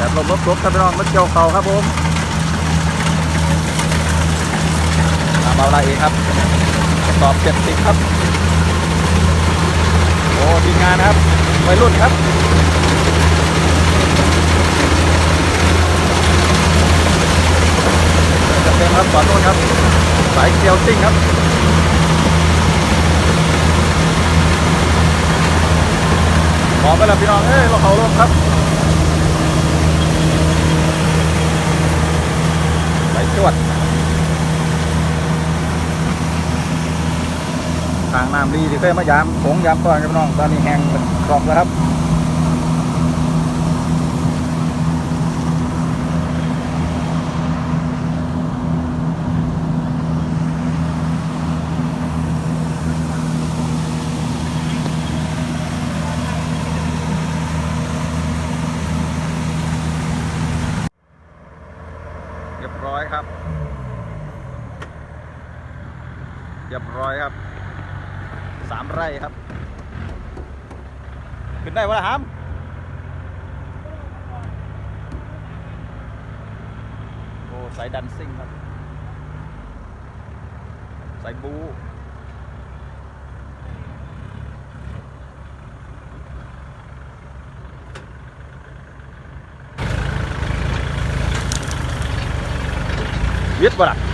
แบบลมลบลบครับพี่น้องมันเกี่ยวเขาครับผมตามเอาอะไรเองครับสอบเจ็ดสิบครับ โอ้ทีมงานครับวัยรุ่นครับจะเต็มครับก่อนโน้นครับ สายเกลียวซิ่งครับมองไปแล้วพี่น้อง เอ้ยเราเขาลงครับ วด ทางน้ำดีที่เคยมายามสงยามตอนกับพี่น้อง ตอนนี้แห้งเป็นกรอบแล้วครับ เรียบร้อยครับ เรียบร้อยครับสามไร่ครับ ขึ้นได้วะล่ะฮัมโอ้สายดันซิ่งครับ สายบูวิทย์วะล่ะ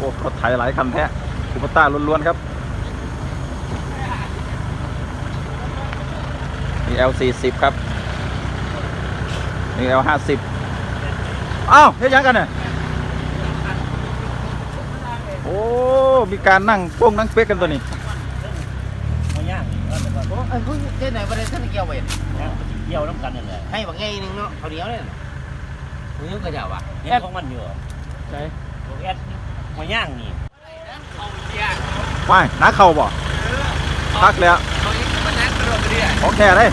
โอ้ รถไถหลายคันแท้คูปต้าล้วนๆครับ มี L40 ครับ มี L50 อ้าวเฮ้ยยังกันเนี่ยโอ้ มีการนั่งโป้งนั่งเป๊กกันตัวนี้มาย่างโอ้ไอ้พวกเจ๊ไหนประเด็นท่านเกี่ยวเวรย่างเกี่ยวน้ำกันนั่นแหละให้บางไงนึงเนาะเขาวเหนียวเนี่ยคุณยังกระเจ้าว่ะเนี่ยของมันอยู่ไหนพวกแอด มาย่างนี่ไม่นักเข่าบ่พักแล้วเขายังมานั่งกระโดดกระเดี่ยของแค่เลย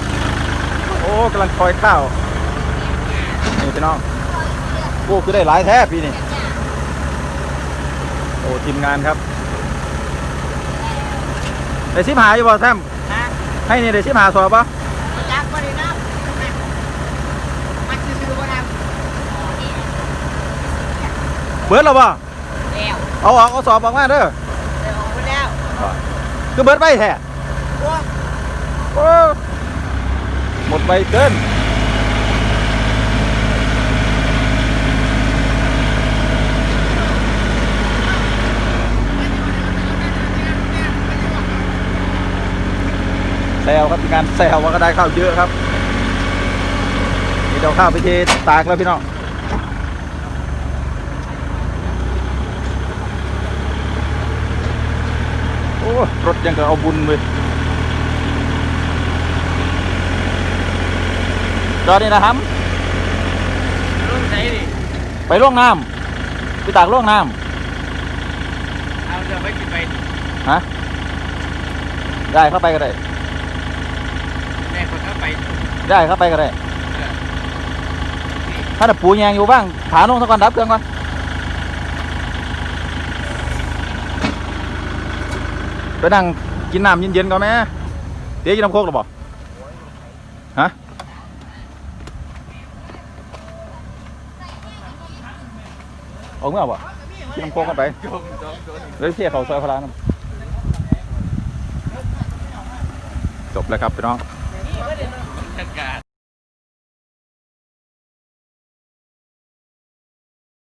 โอ้กำลังคอยข้าวนี่พี่น้องโอ้คือได้หลายแท้พี่นี่โอ้ทีมงานครับได้สิบหาอยู่บ่แซมนะให้นี่ได้สิบหาสอบป่ะจักประเด็นนะมันซื้อๆว่าทเบิร์ดหรอป่ะำแล้ว เอาออกเอาสอบออกมาเด้อเดี๋ยวออกไปแล้วคือเบิร์ดไปแท้โอ้โอ้หมดไปเกินแซวครับมีการแซวว่าก็ได้ข้าวเยอะครับนี่เดี๋ยวข้าวไปเทตากแล้วพี่น้อง รถยังกับเอาบุญเลยจอดนี่นะครับรุ่นไหนดิไปล่วงน้ำไปตากล่วงน้เอาเดี๋ยวไปกินไปำฮะได้เข้าไปก็ได้แม่คนเข้าไปได้เข้าไปก็ได้ถ้าแต่ปูแยงอยู่บ้างถาลงสักก่อนดับเครื่องก่อน ไปนั่งกินน้ำเย็นๆก่อนไหมเดี๋ยวกินน้ำโคกหรือเปล่าฮะเอาเมื่อบ่กินน้ำโคกกันไปเดี๋ยวเที่ยวเขาซอยพลานจบแล้วครับพี่น้องจัดการ